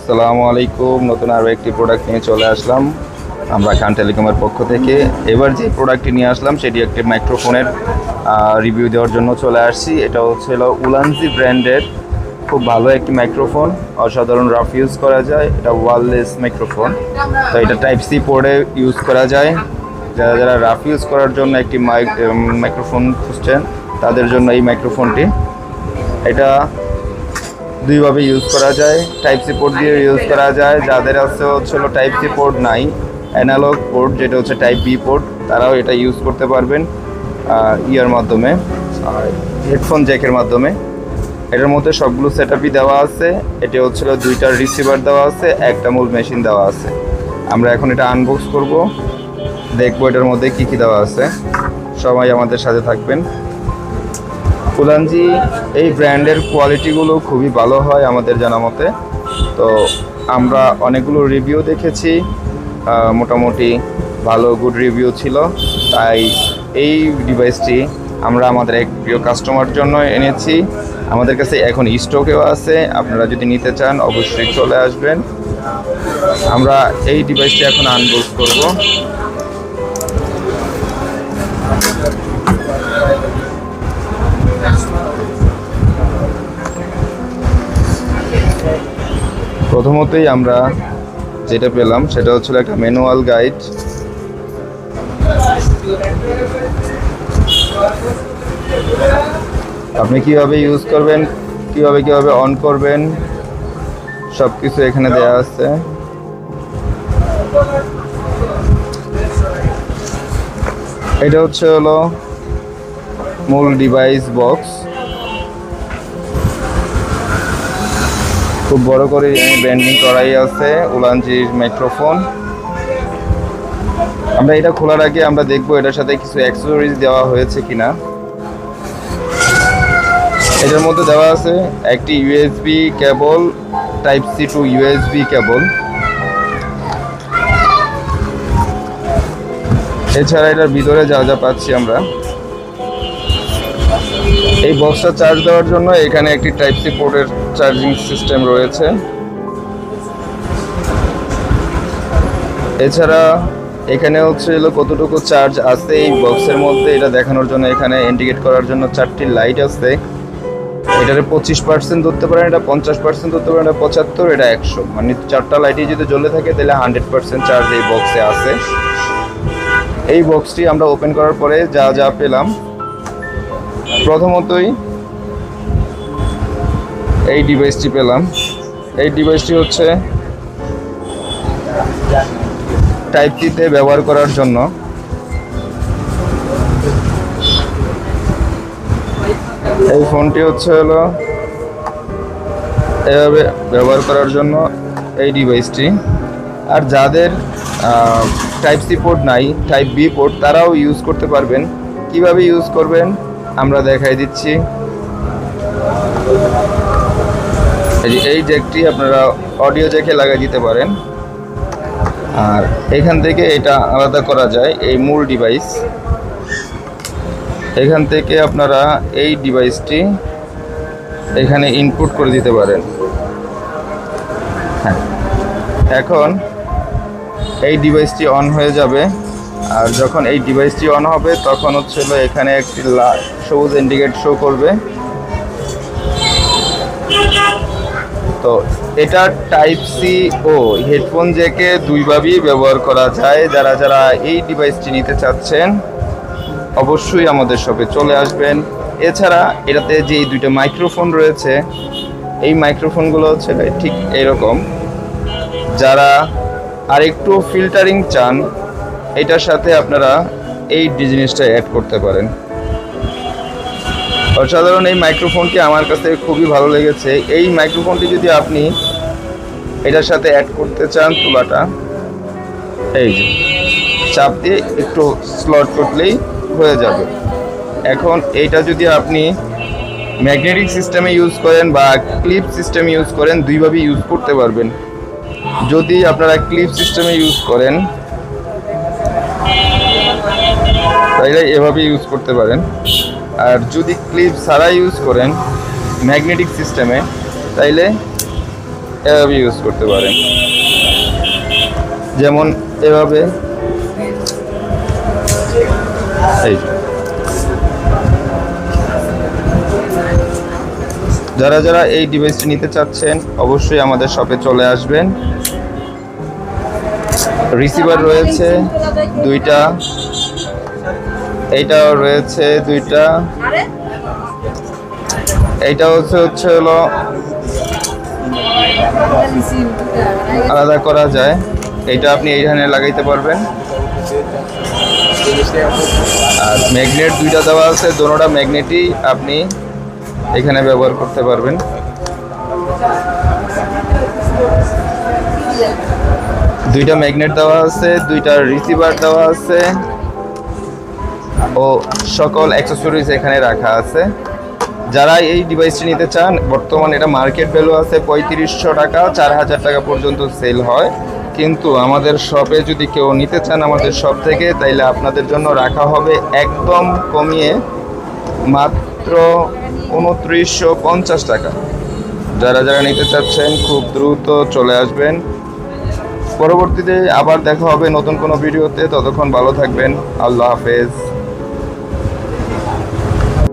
আসসালামু আলাইকুম। নতুন আরও একটি প্রোডাক্ট নিয়ে চলে আসলাম। আমরা খান টেলিকমের পক্ষ থেকে। এবার যে প্রোডাক্টটি নিয়ে আসলাম, সেটি একটি মাইক্রোফোনের রিভিউ দেওয়ার জন্য চলে আসছি। এটা হচ্ছিল উলানজি ব্র্যান্ডের খুব ভালো একটি মাইক্রোফোন অসাধারণ রাফ ইউজ করা যায়। এটা ওয়ারলেস মাইক্রোফোন তো এটা টাইপ সি পোর্ডে ইউজ করা যায়। যারা যারা রাফ ইউজ করার জন্য একটি মাইক মাইক্রোফোন খুঁজছেন, তাদের জন্য এই মাইক্রোফোনটি এটা দুইভাবে ইউজ করা যায়। টাইপ সি পোর্ট দিয়ে ইউজ করা যায়। যাদের আছে হচ্ছিল টাইপ সি পোর্ট নাই অ্যানালগ পোর্ট যেটা হচ্ছে টাইপ বি পোর্ট তারাও এটা ইউজ করতে পারবেন ইয়ার মাধ্যমে আর হেডফোন জ্যাকের মাধ্যমে। এটার মধ্যে সবগুলো সেট আপই দেওয়া আছে। এটি হচ্ছিল দুইটা রিসিভার দেওয়া আছে একটা মূল মেশিন দেওয়া আছে। আমরা এখন এটা আনবক্স করব। দেখব এটার মধ্যে কি কি দেওয়া আছে। সবাই আমাদের সাথে থাকবেন। ফুলানজি এই ব্র্যান্ডের কোয়ালিটিগুলো খুবই ভালো হয় আমাদের জানা মতে। তো আমরা অনেকগুলো রিভিউ দেখেছি মোটামুটি ভালো গুড রিভিউ ছিল। তাই এই ডিভাইসটি আমরা আমাদের এক প্রিয় কাস্টমার জন্য এনেছি। আমাদের কাছে এখন স্টকেও আছে। আপনারা যদি নিতে চান, অবশ্যই চলে আসবেন। আমরা এই ডিভাইসটি এখন আনবক্স করব। প্রথমতই আমরা যেটা পেলাম সেটা হচ্ছিল একটা ম্যানুয়াল গাইড। আপনি কীভাবে ইউজ করবেন, কীভাবে কীভাবে অন করবেন সব কিছু এখানে দেওয়া আছে। এটা হচ্ছে হলো মূল ডিভাইস বক্স খুব বড় করে ব্র্যান্ডিং করাই আছে উলানজির মাইক্রোফোন। আমরা এটা খোলার আগে আমরা দেখব এটার সাথে কিছু অ্যাক্সেসরিজ দেওয়া হয়েছে কিনা। এটার মধ্যে দেওয়া আছে একটি USB cable type C to USB cable এছাড়া এটার ভিতরে যা যা পাচ্ছি আমরা। এই বক্সটা চার্জ দেওয়ার জন্য এখানে একটি টাইপ সি পোর্টের চার্জিং সিস্টেম রয়েছে। এছাড়া এখানে হচ্ছে কতটুকু চার্জ আছে এই বক্সের মধ্যে, এটা দেখানোর জন্য এখানে ইন্ডিকেট করার জন্য চারটি লাইট আছে। এটারে পঁচিশ পার্সেন্ট ধরতে পারেন, এটা পঞ্চাশ পার্সেন্ট ধরতে পারেন, এটা পঁচাত্তর, এটা একশো। মানে চারটা লাইটই যদি জ্বলে থাকে, তাহলে হান্ড্রেড পার্সেন্ট চার্জ এই বক্সে আছে। এই বক্সটি আমরা ওপেন করার পরে যা যা পেলাম প্রথমতই এই ডিভাইসটি পেলাম। এই ডিভাইসটি হচ্ছে টাইপ টিতে ব্যবহার করার জন্য। এই ফোনটি হচ্ছে হলো এভাবে ব্যবহার করার জন্য এই ডিভাইসটি আর যাদের টাইপ সি পোর্ট নাই টাইপ বি পোর্ট তারাও ইউজ করতে পারবেন। কীভাবে ইউজ করবেন? আমরা দেখাই দিচ্ছি। এই জ্যাকটি আপনারা অডিও জ্যাকে লাগাই দিতে পারেন। আর এখান থেকে এটা আলাদা করা যায়, এই মূল ডিভাইস এখান থেকে আপনারা এই ডিভাইসটি এখানে ইনপুট করে দিতে পারেন। হ্যাঁ। এখন এই ডিভাইসটি অন হয়ে যাবে, আর যখন এই ডিভাইসটি অন হবে, তখন হচ্ছিল এখানে একটি সবুজ ইন্ডিকেট শো করবে। তো এটা টাইপ সি ও হেডফোন জ্যাকে দুইভাবেই ব্যবহার করা যায়। যারা যারা এই ডিভাইসটি নিতে চাচ্ছেন, অবশ্যই আমাদের শপে চলে আসবেন। এছাড়া এটাতে যে দুইটা মাইক্রোফোন রয়েছে, এই মাইক্রোফোনগুলো হচ্ছে ঠিক এরকম। যারা আর একটু ফিল্টারিং চান, এটার সাথে আপনারা এই জিনিসটা অ্যাড করতে পারেন। অসাধারণ এই মাইক্রোফোনটি আমার কাছে খুবই ভালো লেগেছে। এই মাইক্রোফোনটি যদি আপনি এটার সাথে অ্যাড করতে চান তুলাটা এই যে, চাপ দিয়ে একটু স্লট করলেই হয়ে যাবে। এখন এইটা যদি আপনি ম্যাগনেটিক সিস্টেমে ইউজ করেন বা ক্লিপ সিস্টেম ইউজ করেন দুইভাবে ইউজ করতে পারবেন। যদি আপনারা ক্লিপ সিস্টেমে ইউজ করেন, তাইলে এভাবে ইউজ করতে পারেন। আর যদি ক্লিপ ছাড়া ইউজ করেন ম্যাগনেটিক সিস্টেমে তাইলে এভাবে ইউজ করতে পারেন। যেমন এভাবে। এই যারা যারা এই ডিভাইসটি নিতে চাচ্ছেন, অবশ্যই আমাদের শপে চলে আসবেন। রিসিভার রয়েছে, দুইটা। এইটাও রয়েছে দুইটা। এইটা হচ্ছে হচ্ছে হলো আলাদা করা যায়। এইটা আপনি এইখানে লাগাইতে পারবেন। আর ম্যাগনেট দুইটা দেওয়া আছে দোনোটা ম্যাগনেটই আপনি এখানে ব্যবহার করতে পারবেন। দুইটা ম্যাগনেট দেওয়া আছে দুইটা রিসিভার দেওয়া আছে। ও সকল অ্যাক্সেসরিজ এখানে রাখা আছে। যারা এই ডিভাইসটি নিতে চান, বর্তমানে এটা মার্কেট ভ্যালু আছে পঁয়ত্রিশশো টাকা, চার হাজার টাকা পর্যন্ত সেল হয়। কিন্তু আমাদের শপে যদি কেউ নিতে চান আমাদের শপ থেকে, তাইলে আপনাদের জন্য রাখা হবে একদম কমিয়ে মাত্র উনত্রিশশো পঞ্চাশ টাকা। যারা যারা নিতে চাচ্ছেন, খুব দ্রুত চলে আসবেন। পরবর্তীতে আবার দেখা হবে নতুন কোনো ভিডিওতে। ততক্ষণ ভালো থাকবেন। আল্লাহ হাফেজ।